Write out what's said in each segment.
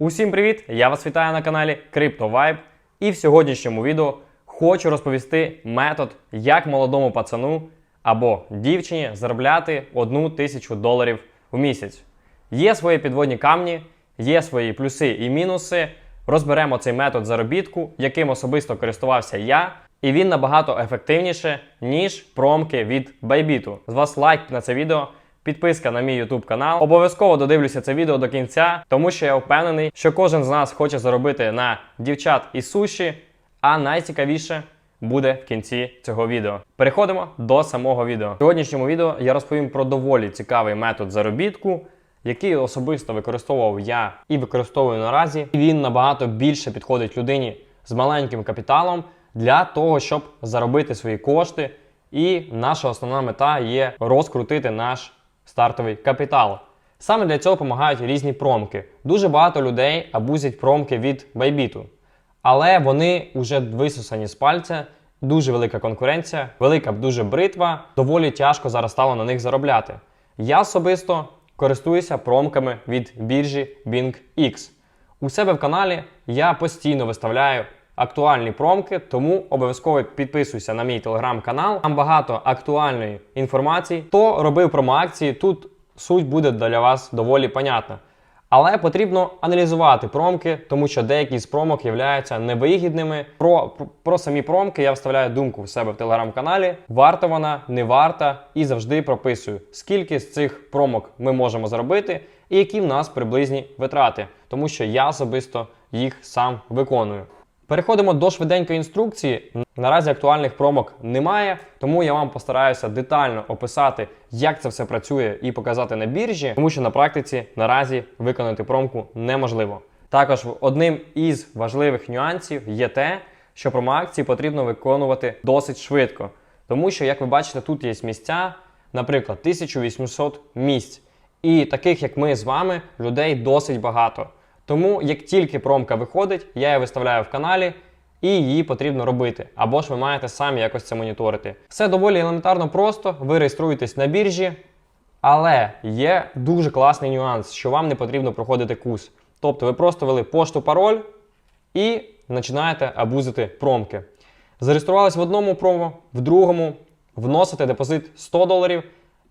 Усім привіт! Я вас вітаю на каналі CryptoVibe. І в сьогоднішньому відео хочу розповісти метод, як молодому пацану або дівчині заробляти одну тисячу доларів в місяць. Є свої підводні камні, є свої плюси і мінуси. Розберемо цей метод заробітку, яким особисто користувався я, і він набагато ефективніше, ніж промки від Bybit. З вас лайк на це відео, підписка на мій YouTube канал. Обов'язково додивлюся це відео до кінця, тому що я впевнений, що кожен з нас хоче заробити на дівчат і суші, а найцікавіше буде в кінці цього відео. Переходимо до самого відео. В сьогоднішньому відео я розповім про доволі цікавий метод заробітку, який особисто використовував я і використовую наразі. І Він набагато більше підходить людині з маленьким капіталом для того, щоб заробити свої кошти. І наша основна мета є розкрутити наш стартовий капітал. Саме для цього допомагають різні промки. Дуже багато людей абузять промки від Байбіту, але вони вже висосані з пальця. Дуже велика конкуренція, велика дуже бритва. Доволі тяжко зараз стало на них заробляти. Я особисто користуюся промками від біржі BingX. У себе в каналі я постійно виставляю актуальні промки, тому обов'язково підписуйся на мій телеграм-канал. Там багато актуальної інформації. Хто робив промоакції, тут суть буде для вас доволі понятна. Але потрібно аналізувати промки, тому що деякі з промок являються невигідними. Про, про, про самі промки я вставляю думку в себе в телеграм-каналі. Варта вона, не варта, і завжди прописую, скільки з цих промок ми можемо заробити, і які в нас приблизні витрати, тому що я особисто їх сам виконую. Переходимо до швиденької інструкції. Наразі актуальних промок немає, тому я вам постараюся детально описати, як це все працює і показати на біржі, тому що на практиці наразі виконати промку неможливо. Також одним із важливих нюансів є те, що промоакції потрібно виконувати досить швидко, тому що, як ви бачите, тут є місця, наприклад, 1800 місць. І таких, як ми з вами, людей досить багато. Тому як тільки промка виходить, я її виставляю в каналі. І її потрібно робити, або ж ви маєте самі якось це моніторити. Все доволі елементарно просто. Ви реєструєтесь на біржі, але є дуже класний нюанс, що вам не потрібно проходити курс. Тобто ви просто ввели пошту пароль і починаєте абузити промки. Зареєструвались в одному промо, в другому вносите депозит 100 доларів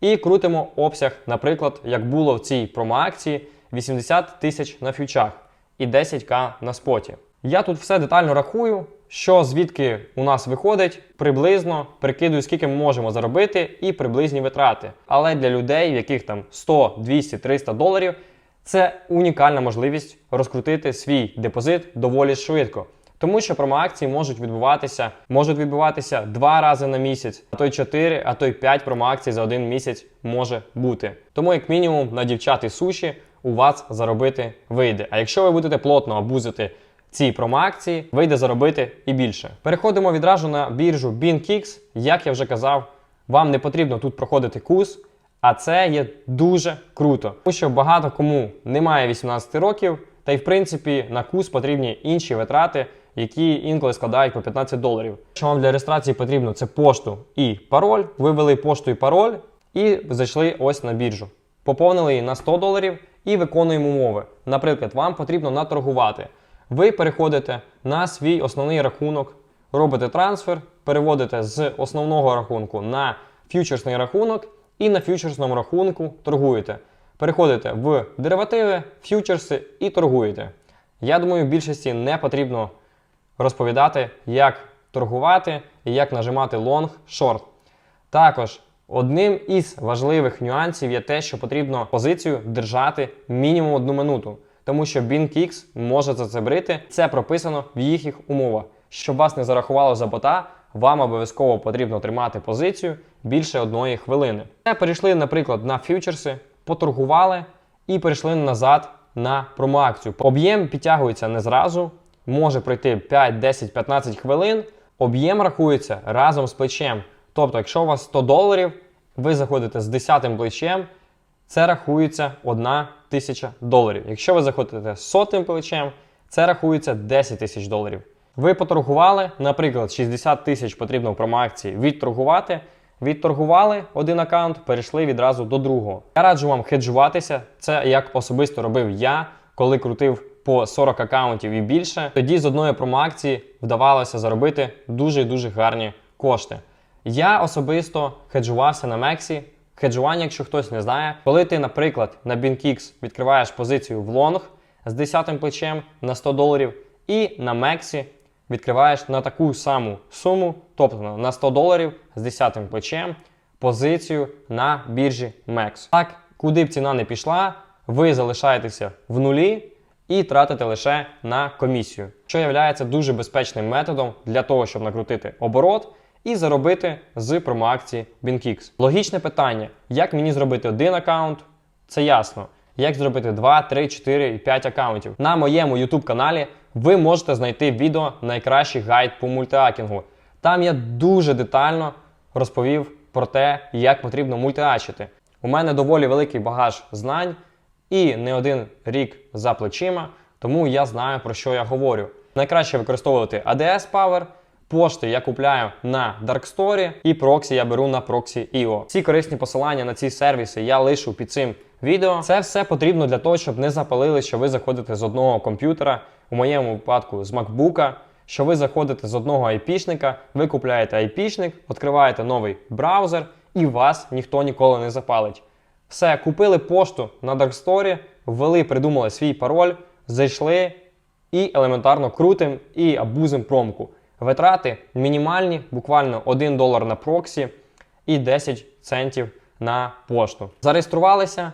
і крутимо обсяг, наприклад, як було в цій промоакції 80 тисяч на фьючах і 10к на споті. Я тут все детально рахую, що звідки у нас виходить, приблизно прикидую, скільки ми можемо заробити, і приблизні витрати. Але для людей, в яких там 100, 200, 300 доларів, це унікальна можливість розкрутити свій депозит доволі швидко. Тому що промоакції можуть відбуватися, можуть відбуватися два рази на місяць, а то й 4, а то й 5 промоакцій за один місяць може бути. Тому, як мінімум, на дівчат і суші у вас заробити вийде. А якщо ви будете плотно абузити ці промоакції, вийде заробити і більше. Переходимо відразу на біржу BingX. Як я вже казав, вам не потрібно тут проходити курс, а це є дуже круто. Тому що багато кому немає 18 років, та й в принципі на курс потрібні інші витрати, які інколи складають по 15 доларів. Що вам для реєстрації потрібно, це пошту і пароль. Ви ввели пошту і пароль і зайшли ось на біржу. Поповнили її на 100 доларів і виконуємо умови. Наприклад, вам потрібно наторгувати. Ви переходите на свій основний рахунок, робите трансфер, переводите з основного рахунку на фьючерсний рахунок і на фьючерсному рахунку торгуєте. Переходите в деривативи, фьючерси і торгуєте. Я думаю, більшості не потрібно розповідати, як торгувати і як нажимати лонг, шорт. Також одним із важливих нюансів є те, що потрібно позицію держати мінімум одну минуту тому що BingX може за це. Це прописано в їхніх умовах. Щоб вас не зарахувало за бота, вам обов'язково потрібно тримати позицію більше одної хвилини. Ми перейшли, наприклад, на фьючерси, поторгували і перейшли назад на промоакцію. Об'єм підтягується не зразу, може пройти 5, 10, 15 хвилин. Об'єм рахується разом з плечем. Тобто, якщо у вас 100 доларів, ви заходите з 10 плечем, це рахується 1 тисяча доларів. Якщо ви заходите з сотим плечем, це рахується 10 тисяч доларів. Ви поторгували, наприклад, 60 тисяч потрібно в промоакції відторгувати. Відторгували один аккаунт, перейшли відразу до другого. Я раджу вам хеджуватися. Це як особисто робив я, коли крутив по 40 аккаунтів і більше, тоді з одної промоакції вдавалося заробити дуже дуже гарні кошти. Я особисто хеджувався на Мексі. Хеджування, якщо хтось не знає, коли ти, наприклад, на BinkX відкриваєш позицію в лонг з 10 плечем на 100 доларів, і на Мексі відкриваєш на таку саму суму, тобто на 100 доларів з 10 плечем, позицію на біржі MEX. Так, куди б ціна не пішла, ви залишаєтеся в нулі і тратите лише на комісію, що є дуже безпечним методом для того, щоб накрутити оборот і заробити з промоакції BinkX. Логічне питання: як мені зробити один аккаунт? Це ясно. Як зробити 2, 3, 4 і 5 аккаунтів. На моєму YouTube каналі ви можете знайти відео найкращий гайд по мультиакінгу. Там я дуже детально розповів про те, як потрібно мультиачити. У мене доволі великий багаж знань і не один рік за плечима, тому я знаю про що я говорю. Найкраще використовувати ADS Power, пошти я купляю на Darkstory і проксі я беру на Proxy.io. Всі корисні посилання на ці сервіси я лишу під цим відео. Це все потрібно для того, щоб не запалили, що ви заходите з одного комп'ютера, у моєму випадку з MacBook, що ви заходите з одного айпішника, ви купляєте айпішник, відкриваєте новий браузер і вас ніхто ніколи не запалить. Все, купили пошту на Darkstory, ввели, придумали свій пароль, зайшли і елементарно крутим і абузим промку. Витрати мінімальні, буквально 1 долар на проксі і 10 центів на пошту. Зареєструвалися,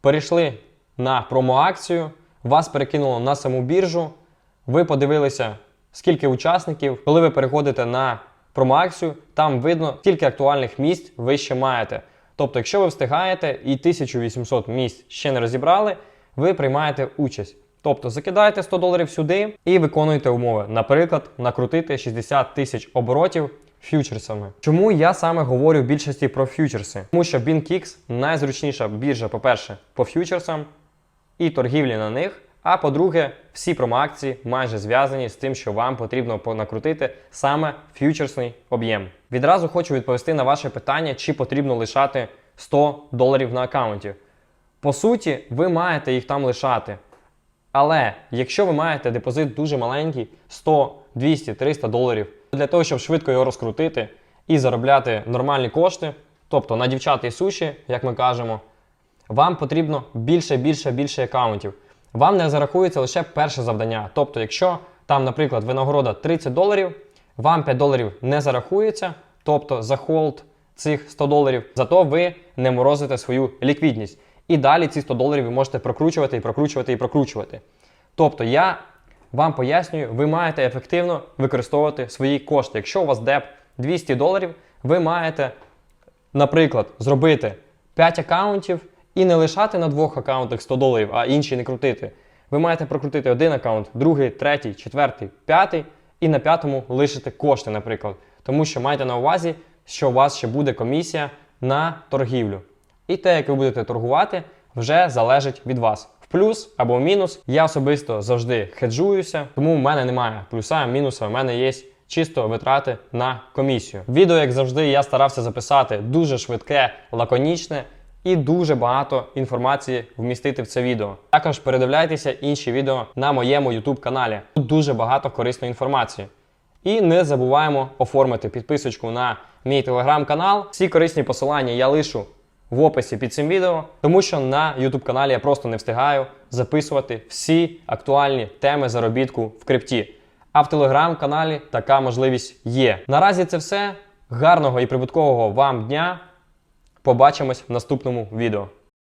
перейшли на промоакцію, вас перекинуло на саму біржу. Ви подивилися, скільки учасників. Коли ви переходите на промоакцію, там видно, скільки актуальних місць ви ще маєте. Тобто, якщо ви встигаєте і 1800 місць ще не розібрали, ви приймаєте участь. Тобто закидаєте 100 доларів сюди і виконуєте умови. Наприклад, накрутити 60 тисяч оборотів фьючерсами. Чому я саме говорю в більшості про фьючерси? Тому що BinkX найзручніша біржа, по-перше, по фьючерсам і торгівлі на них. А по-друге, всі промоакції майже зв'язані з тим, що вам потрібно накрутити саме фьючерсний об'єм. Відразу хочу відповісти на ваше питання, чи потрібно лишати 100 доларів на аккаунті. По суті, ви маєте їх там лишати. Але якщо ви маєте депозит дуже маленький 100, 200, 300 доларів, для того, щоб швидко його розкрутити і заробляти нормальні кошти, тобто на дівчат і суші, як ми кажемо, вам потрібно більше, більше, більше аккаунтів. Вам не зарахується лише перше завдання. Тобто, якщо там, наприклад, винагорода 30 доларів, вам 5 доларів не зарахується, тобто за холд цих 100 доларів, зато ви не морозите свою ліквідність. І далі ці 100 доларів ви можете прокручувати і прокручувати і прокручувати. Тобто я вам пояснюю, ви маєте ефективно використовувати свої кошти. Якщо у вас деп 200 доларів, ви маєте, наприклад, зробити 5 аккаунтів і не лишати на двох аккаунтах 100 доларів, а інші не крутити. Ви маєте прокрутити один аккаунт, другий, третій, четвертий, п'ятий, і на п'ятому лишити кошти, наприклад. Тому що майте на увазі, що у вас ще буде комісія на торгівлю. І те, як ви будете торгувати, вже залежить від вас. В плюс або в мінус. Я особисто завжди хеджуюся, тому в мене немає плюса, мінуса. У мене є чисто витрати на комісію. Відео, як завжди, я старався записати дуже швидке, лаконічне і дуже багато інформації вмістити в це відео. Також передивляйтеся інші відео на моєму YouTube каналі. Тут дуже багато корисної інформації. І не забуваємо оформити підписочку на мій телеграм-канал. Всі корисні посилання я лишу в описі під цим відео, тому що на YouTube каналі я просто не встигаю записувати всі актуальні теми заробітку в крипті. А в телеграм-каналі така можливість є. Наразі це все. Гарного і прибуткового вам дня! Побачимось в наступному відео.